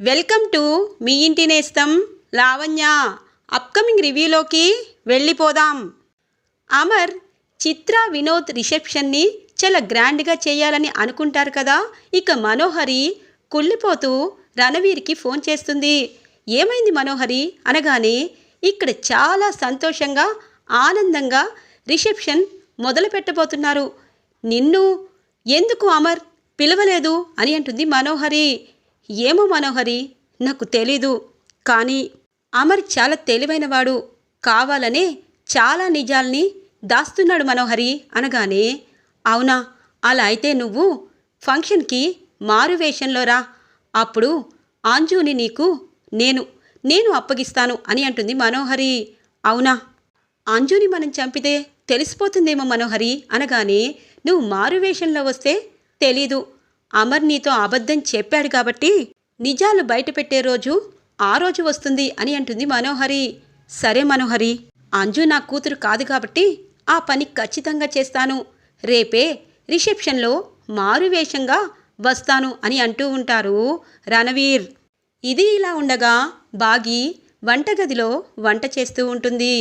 Welcome to me ఇంటి నేస్తం Lavanya. Upcoming రివ్యూలోకి వెళ్ళిపోదాం. అమర్ చిత్ర వినోద్ రిసెప్షన్ని చాలా గ్రాండ్గా చేయాలని అనుకుంటారు కదా? ఇక మనోహరి కుళ్ళిపోతూ రణవీర్కి ఫోన్ చేస్తుంది. ఏమైంది మనోహరి? అనగానే ఇక్కడ చాలా సంతోషంగా ఆనందంగా రిసెప్షన్ మొదలు పెట్టబోతున్నారు. నిన్ను ఎందుకు అమర్ పిలవలేదు అని అంటుంది మనోహరి. ఏమో మనోహరి నాకు తెలీదు. కానీ అమర్ చాలా తెలివైనవాడు. కావాలనే చాలా నిజాల్ని దాస్తున్నాడు మనోహరి అనగానే అవునా అలా అయితే నువ్వు ఫంక్షన్కి మారువేషంలో రా. అప్పుడు ఆంజుని నీకు నేను నేను అప్పగిస్తాను అని అంటుంది మనోహరి. అవునా? అంజుని మనం చంపితే తెలిసిపోతుందేమో మనోహరి అనగానే నువ్వు మారువేషంలో వస్తే తెలీదు. అమర్ నీతో అబద్ధం చెప్పాడు కాబట్టి నిజాలు బయటపెట్టే రోజు ఆ రోజు వస్తుంది అని అంటుంది మనోహరి. సరే మనోహరి అంజు నా కూతురు కాదు కాబట్టి ఆ పని ఖచ్చితంగా చేస్తాను. రేపే రిసెప్షన్లో మారు వేషంగా వస్తాను అని అంటూ ఉంటారు రణవీర్. ఇది ఇలా ఉండగా బాగి వంటగదిలో వంట చేస్తూ ఉంటుంది.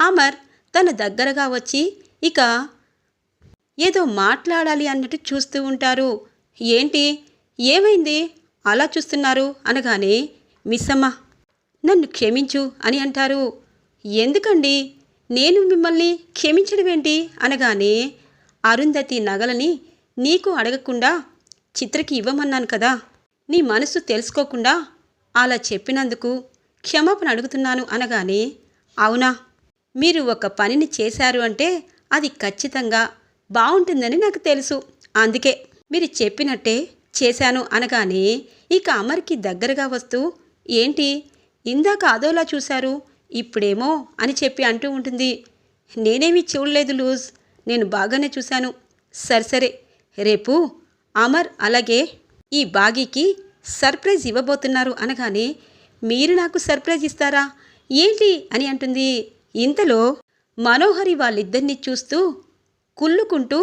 అమర్ తన దగ్గరగా వచ్చి ఇక ఏదో మాట్లాడాలి అన్నట్టు చూస్తూ ఉంటారు. ఏంటి? ఏమైంది? అలా చూస్తున్నారు అనగానే మిస్సమ్మ నన్ను క్షమించు అని అంటారు. ఎందుకండి? నేను మిమ్మల్ని క్షమించడం ఏంటి? అనగానే అరుంధతి నగలని నీకు అడగకుండా చిత్రకి ఇవ్వమన్నాను కదా. నీ మనసు తెలుసుకోకుండా అలా చెప్పినందుకు క్షమాపణ అడుగుతున్నాను అనగానే అవునా? మీరు ఒక పనిని చేశారు అంటే అది ఖచ్చితంగా బాగుంటుందని నాకు తెలుసు. అందుకే మీరు చెప్పినట్టే చేశాను అనగానే ఇక అమర్కి దగ్గరగా వస్తూ ఏంటి? ఇందాక అదోలా చూశారు ఇప్పుడేమో అని చెప్పి అంటూ ఉంటుంది. నేనేమీ చూడలేదు లూజ్ నేను బాగానే చూశాను. సరే సరే రేపు అమర్ అలాగే ఈ బాగీకి సర్ప్రైజ్ ఇవ్వబోతున్నారు అనగానే మీరు నాకు సర్ప్రైజ్ ఇస్తారా? ఏంటి? అని అంటుంది. ఇంతలో మనోహరి వాళ్ళిద్దరిని చూస్తూ కుళ్ళుకుంటూ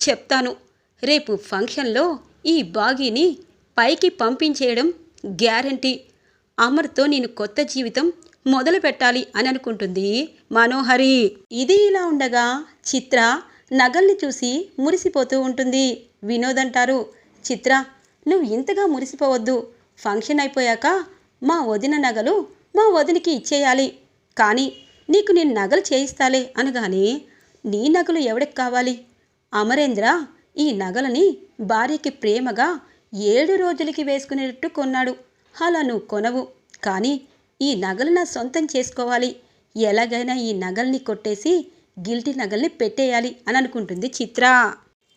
చెప్తాను. రేపు ఫంక్షన్లో ఈ బాగీని పైకి పంపించేయడం గ్యారంటీ. అమర్తో నేను కొత్త జీవితం మొదలు పెట్టాలి అని అనుకుంటుంది మనోహరి. ఇది ఇలా ఉండగా చిత్ర నగల్ని చూసి మురిసిపోతూ ఉంటుంది. వినోద్ అంటారు చిత్ర నువ్వు ఇంతగా మురిసిపోవద్దు. ఫంక్షన్ అయిపోయాక మా వదిన నగలు మా వదినికి ఇచ్చేయాలి. కానీ నీకు నేను నగలు చేయిస్తాలే అనగానే నీ నగలు ఎవడికి కావాలి? అమరేంద్ర ఈ నగలని భార్యకి ప్రేమగా ఏడు రోజులకి వేసుకునేటట్టు కొన్నాడు. అలా నువ్వు కొనవు. కానీ ఈ నగలు నా సొంతం చేసుకోవాలి. ఎలాగైనా ఈ నగల్ని కొట్టేసి గిల్టి నగల్ని పెట్టేయాలి అని అనుకుంటుంది చిత్ర.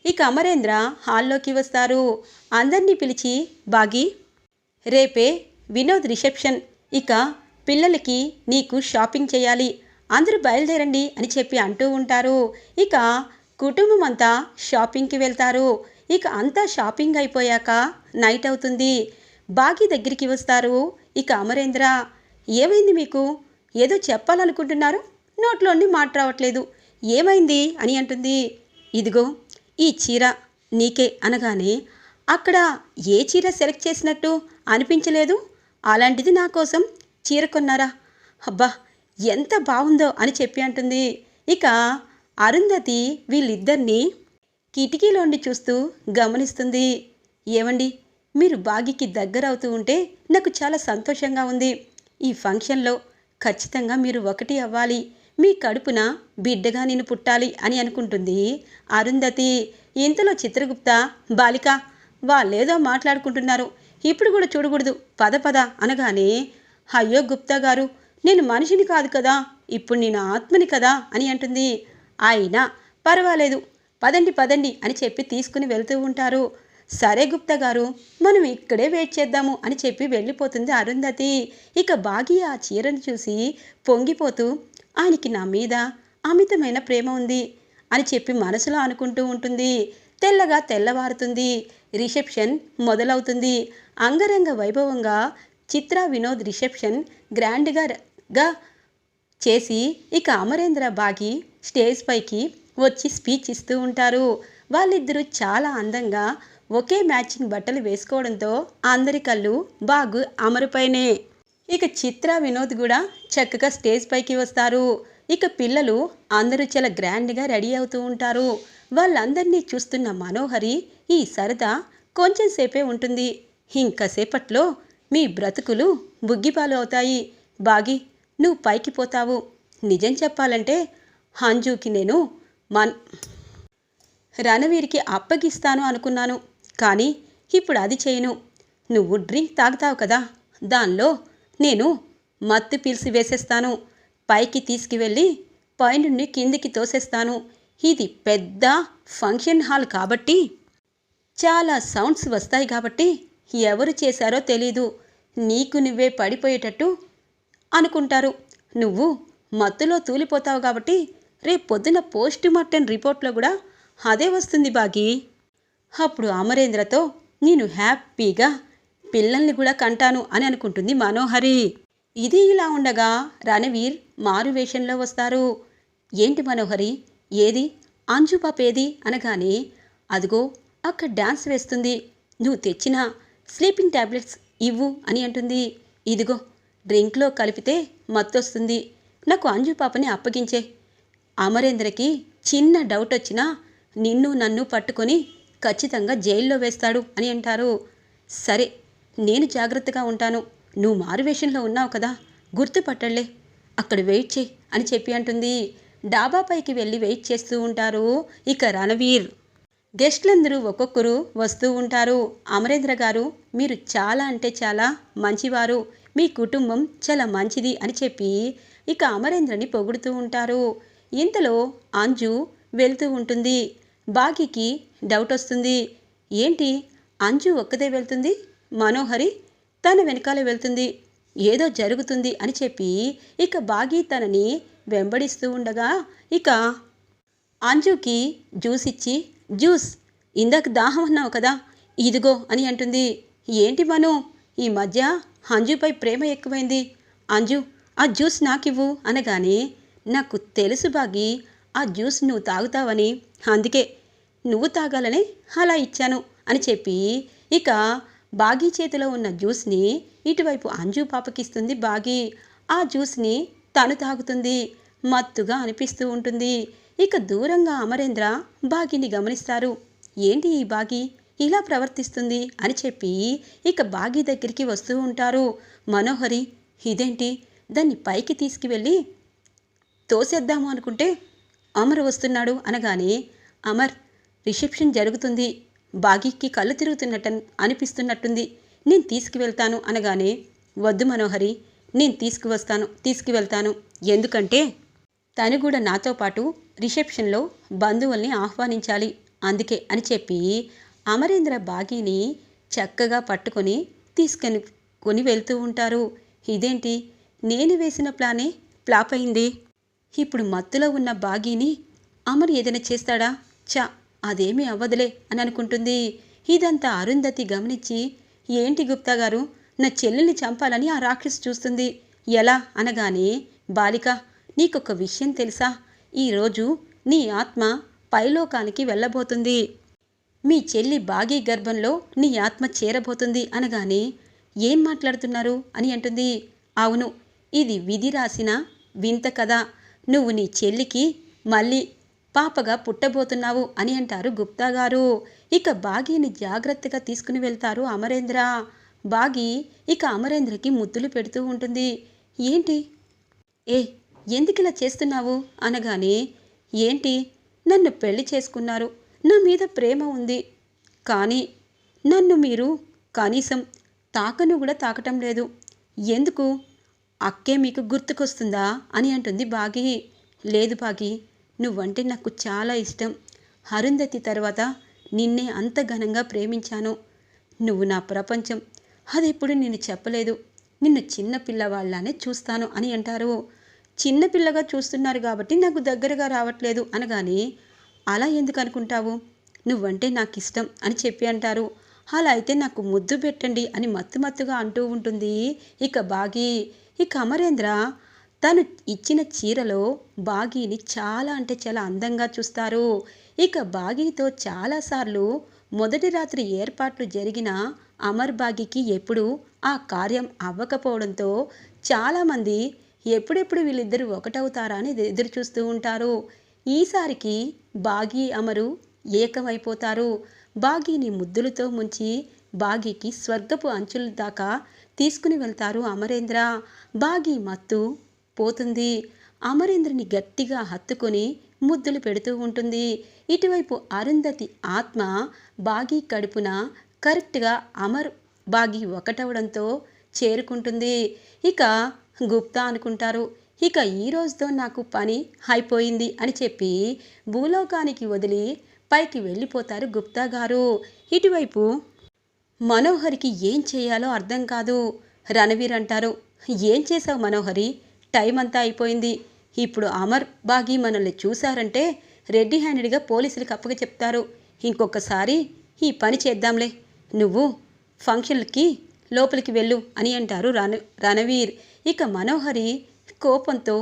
ఇక అమరేంద్ర హాల్లోకి వస్తారు. అందరినీ పిలిచి బాగి రేపే వినోద్ రిసెప్షన్. ఇక పిల్లలకి నీకు షాపింగ్ చేయాలి. అందరూ బయలుదేరండి అని చెప్పి అంటూ ఉంటారు. ఇక కుటుంబం అంతా షాపింగ్కి వెళ్తారు. ఇక అంతా షాపింగ్ అయిపోయాక నైట్ అవుతుంది. బాగి దగ్గరికి వస్తారు. ఇక అమరేంద్ర ఏమైంది మీకు? ఏదో చెప్పాలనుకుంటున్నారు? నోట్లోండి మాట రావట్లేదు. ఏమైంది? అని అంటుంది. ఇదిగో ఈ చీర నీకే అనగానే అక్కడ ఏ చీర సెలెక్ట్ చేసినట్టు అనిపించలేదు? అలాంటిది నా కోసం చీర కొన్నారా? అబ్బా ఎంత బాగుందో అని చెప్పి అంటుంది. ఇక అరుంధతి వీళ్ళిద్దరినీ కిటికీలోండి చూస్తూ గమనిస్తుంది. ఏమండి మీరు బాగికి దగ్గర అవుతూ ఉంటే నాకు చాలా సంతోషంగా ఉంది. ఈ ఫంక్షన్లో ఖచ్చితంగా మీరు ఒకటి అవ్వాలి. మీ కడుపున బిడ్డగా నేను పుట్టాలి అని అనుకుంటుంది అరుంధతి. ఇంతలో చిత్రగుప్త బాలిక వాళ్ళేదో మాట్లాడుకుంటున్నారు. ఇప్పుడు కూడా చూడకూడదు. పద పద అనగానే అయ్యో గుప్తా గారు నేను మనిషిని కాదు కదా ఇప్పుడు నేను ఆత్మని కదా అని అంటుంది. అయినా పర్వాలేదు. పదండి పదండి అని చెప్పి తీసుకుని వెళ్తూ ఉంటారు. సరే గుప్తా గారు మనం ఇక్కడే వెయిట్ చేద్దాము అని చెప్పి వెళ్ళిపోతుంది అరుంధతి. ఇక బాగి ఆ చీరను చూసి పొంగిపోతూ ఆయనకి నా మీద అమితమైన ప్రేమ ఉంది అని చెప్పి మనసులో అనుకుంటూ ఉంటుంది. తెల్లగా తెల్లవారుతుంది. రిసెప్షన్ మొదలవుతుంది. అంగరంగ వైభవంగా చిత్ర వినోద్ రిసెప్షన్ గ్రాండ్గా గా చేసి ఇక అమరేంద్ర బాగి స్టేజ్ పైకి వచ్చి స్పీచ్ ఇస్తూ ఉంటారు. వాళ్ళిద్దరూ చాలా అందంగా ఒకే మ్యాచింగ్ బట్టలు వేసుకోవడంతో అందరి కళ్ళు బాగు అమరుపైనే. ఇక చిత్ర వినోద్ కూడా చక్కగా స్టేజ్ పైకి వస్తారు. ఇక పిల్లలు అందరూ చాలా గ్రాండ్గా రెడీ అవుతూ ఉంటారు. వాళ్ళందరినీ చూస్తున్న మనోహరి ఈ సరదా కొంచెం సేపే ఉంటుంది. ఇంకసేపట్లో మీ బ్రతుకులు బుగ్గిపాలు అవుతాయి. బాగి నువ్వు పైకి పోతావు. నిజం చెప్పాలంటే హంజుకి నేను మన్ రణవీర్కి అప్పగిస్తాను అనుకున్నాను. కానీ ఇప్పుడు అది చేయను. నువ్వు డ్రింక్ తాగుతావు కదా. దానిలో నేను మత్తు పీల్సి వేసేస్తాను. పైకి తీసుకువెళ్ళి పైనుండి కిందికి తోసేస్తాను. ఇది పెద్ద ఫంక్షన్ హాల్ కాబట్టి చాలా సౌండ్స్ వస్తాయి కాబట్టి ఎవరు చేశారో తెలీదు. నీకు నువ్వే పడిపోయేటట్టు అనుకుంటారు. నువ్వు మత్తులో తూలిపోతావు కాబట్టి రేపు పొద్దున పోస్ట్ మార్టం రిపోర్ట్లో కూడా అదే వస్తుంది బాగి. అప్పుడు అమరేంద్రతో నేను హ్యాపీగా పిల్లల్ని కూడా కంటాను అని అనుకుంటుంది మనోహరి. ఇది ఇలా ఉండగా రణవీర్ మారు వేషంలో వస్తారు. ఏంటి మనోహరి? ఏది? అంజుపాప ఏది? అనగానే అదిగో అక్కడ డ్యాన్స్ వేస్తుంది. నువ్వు తెచ్చిన స్లీపింగ్ టాబ్లెట్స్ ఇవ్వు అని అంటుంది. ఇదిగో డ్రింక్లో కలిపితే మత్తొస్తుంది. నాకు అంజు పాపని అప్పగించే. అమరేంద్రకి చిన్న డౌట్ వచ్చినా నిన్ను నన్ను పట్టుకొని ఖచ్చితంగా జైల్లో వేస్తాడు అని అంటారు. సరే నేను జాగ్రత్తగా ఉంటాను. నువ్వు మారువేషంలో ఉన్నావు కదా గుర్తుపట్టలే అక్కడ వెయిట్ చేయి అని చెప్పి అంటుంది. డాబాపైకి వెళ్ళి వెయిట్ చేస్తూ ఉంటారు ఇక రణవీర్. గెస్ట్లందరూ ఒక్కొక్కరు వస్తూ ఉంటారు. అమరేంద్ర గారు మీరు చాలా అంటే చాలా మంచివారు. మీ కుటుంబం చాలా మంచిది అని చెప్పి ఇక అమరేంద్రని పొగుడుతూ ఉంటారు. ఇంతలో అంజు వెళ్తూ ఉంటుంది. బాగీకి డౌట్ వస్తుంది. ఏంటి? అంజు ఒక్కదే వెళ్తుంది? మనోహరి తన వెనకాల వెళ్తుంది. ఏదో జరుగుతుంది అని చెప్పి ఇక బాగీ తనని వెంబడిస్తూ ఉండగా ఇక అంజుకి జ్యూస్ ఇచ్చి జ్యూస్ ఇందాక దాహం అన్నావు కదా ఇదిగో అని అంటుంది. ఏంటి మను? ఈ మధ్య అంజుపై ప్రేమ ఎక్కువైంది. అంజు ఆ జ్యూస్ నాకివ్వు అనగానే నాకు తెలుసు బాగి ఆ జ్యూస్ నువ్వు తాగుతావని. అందుకే నువ్వు తాగాలని అలా ఇచ్చాను అని చెప్పి ఇక బాగీ చేతిలో ఉన్న జ్యూస్ని ఇటువైపు అంజు పాపకిస్తుంది బాగి. ఆ జ్యూస్ని తను తాగుతుంది. మత్తుగా అనిపిస్తూ ఉంటుంది. ఇక దూరంగా అమరేంద్ర బాగిని గమనిస్తారు. ఏంటి ఈ బాగి? ఇలా ప్రవర్తిస్తుంది అని చెప్పి ఇక బాగి దగ్గరికి వస్తూ ఉంటారు. మనోహరి ఇదేంటి? దాన్ని పైకి తీసుకువెళ్ళి తోసేద్దాము అనుకుంటే అమర్ వస్తున్నాడు అనగానే అమర్ రిసెప్షన్ జరుగుతుంది. బాగీకి కళ్ళు తిరుగుతున్నట్టు అనిపిస్తున్నట్టుంది. నేను తీసుకువెళ్తాను అనగానే వద్దు మనోహరి నేను తీసుకువస్తాను తీసుకువెళ్తాను. ఎందుకంటే తను కూడా నాతో పాటు రిసెప్షన్లో బంధువుల్ని ఆహ్వానించాలి. అందుకే అని చెప్పి అమరేంద్ర బాగీని చక్కగా పట్టుకొని తీసుకొని కొని వెళ్తూ ఉంటారు. ఇదేంటి? నేను వేసిన ప్లానే ఫ్లాప్ అయింది. ఇప్పుడు మత్తులో ఉన్న బాగీని అమర్ ఏదైనా చేస్తాడా? చా అదేమీ అవ్వదులే అని అనుకుంటుంది. ఇదంతా అరుంధతి గమనించి ఏంటి గుప్తా గారు? నా చెల్లెల్ని చంపాలని ఆ రాక్షసి చూస్తుంది. ఎలా? అనగానే బాలిక నీకొక విషయం తెలుసా? ఈరోజు నీ ఆత్మ పైలోకానికి వెళ్ళబోతుంది. మీ చెల్లి బాగీ గర్భంలో నీ ఆత్మ చేరబోతుంది అనగానే ఏం మాట్లాడుతున్నారు అని అంటుంది. అవును ఇది విధి రాసిన వింత కదా నువ్వు నీ చెల్లికి మళ్ళీ పాపగా పుట్టబోతున్నావు అని అంటారు గుప్తా గారు. ఇక బాగీని జాగ్రత్తగా తీసుకుని వెళ్తారు అమరేంద్ర. బాగి ఇక అమరేంద్రకి ముద్దులు పెడుతూ ఉంటుంది. ఏంటి? ఏ ఎందుకు ఇలా చేస్తున్నావు? అనగానే ఏంటి? నన్ను పెళ్ళి చేసుకున్నారు. నా మీద ప్రేమ ఉంది. కానీ నన్ను మీరు కనీసం తాకను కూడా తాకటం లేదు. ఎందుకు? అక్కే మీకు గుర్తుకొస్తుందా? అని అంటుంది బాగి. లేదు బాగి నువ్వంటే నాకు చాలా ఇష్టం. అరుంధతి తర్వాత నిన్నే అంత ఘనంగా ప్రేమించాను. నువ్వు నా ప్రపంచం. అదెప్పుడు నేను చెప్పలేదు. నిన్ను చిన్న పిల్లవాళ్ళనే చూస్తాను అని అంటారు. చిన్నపిల్లగా చూస్తున్నారు కాబట్టి నాకు దగ్గరగా రావట్లేదు అనగానే అలా ఎందుకు అనుకుంటావు నువ్వంటే నాకు ఇష్టం అని చెప్పి అంటారు. అలా అయితే నాకు ముద్దు పెట్టండి అని మత్తు మత్తుగా అంటూ ఉంటుంది. ఇక బాగి ఇక అమరేంద్ర తను ఇచ్చిన చీరలో బాగీని చాలా అంటే చాలా అందంగా చూస్తారు. ఇక బాగీతో చాలాసార్లు మొదటి రాత్రి ఏర్పాట్లు జరిగిన అమర్ బాగికి ఎప్పుడు ఆ కార్యం అవ్వకపోవడంతో చాలామంది ఎప్పుడెప్పుడు వీళ్ళిద్దరూ ఒకటవుతారా అని ఎదురు చూస్తూ ఉంటారు. ఈసారికి బాగి అమరు ఏకమైపోతారు. బాగీని ముద్దులతో ముంచి బాగీకి స్వర్గపు అంచుల దాకా తీసుకుని వెళ్తారు అమరేంద్ర. బాగి మత్తు పోతుంది. అమరేంద్రని గట్టిగా హత్తుకొని ముద్దులు పెడుతూ ఉంటుంది. ఇటువైపు అరుంధతి ఆత్మ బాగి కడుపున కరెక్ట్గా అమర్ బాగి ఒకటవడంతో చేరుకుంటుంది. ఇక గుప్తా అనుకుంటారు. ఇక ఈ రోజుతో నాకు పని అయిపోయింది అని చెప్పి భూలోకానికి వదిలి పైకి వెళ్ళిపోతారు గుప్తా గారు. ఇటువైపు మనోహరికి ఏం చేయాలో అర్థం కాదు. రణవీర్ అంటారు ఏం చేశావు మనోహరి? టైం అంతా అయిపోయింది. ఇప్పుడు అమర్ బాగి మనల్ని చూశారంటే రెడ్డి హ్యాండెడ్గా పోలీసులకు అప్పగ చెప్తారు. ఇంకొకసారి ఈ పని చేద్దాంలే. నువ్వు ఫంక్షన్కి లోపలికి వెళ్ళు అని అంటారు రణ రణవీర్. ఇక మనోహరి కోపంతో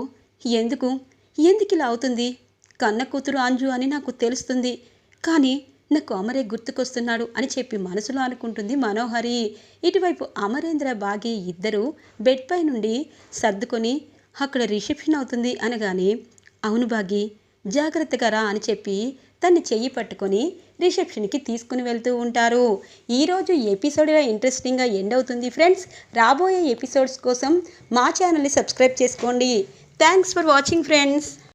ఎందుకు? ఎందుకు ఇలా అవుతుంది? కన్న కూతురు అంజు అని నాకు తెలుస్తుంది. కానీ నాకు అమరే గుర్తుకొస్తున్నాడు అని చెప్పి మనసులో అనుకుంటుంది మనోహరి. ఇటువైపు అమరేంద్ర బాగి ఇద్దరు బెడ్ పై నుండి సర్దుకొని అక్కడ రిసెప్షన్ అవుతుంది అనగానే అవును బాగి జాగ్రత్తగా రా అని చెప్పి తన్ని చెయ్యి పట్టుకొని రిసెప్షన్కి తీసుకుని వెళ్తూ ఉంటారు. ఈరోజు ఎపిసోడ్ ఇంట్రెస్టింగ్గా ఎండ్ అవుతుంది ఫ్రెండ్స్. రాబోయే ఎపిసోడ్స్ కోసం మా ఛానల్ని సబ్స్క్రైబ్ చేసుకోండి. Thanks for watching friends.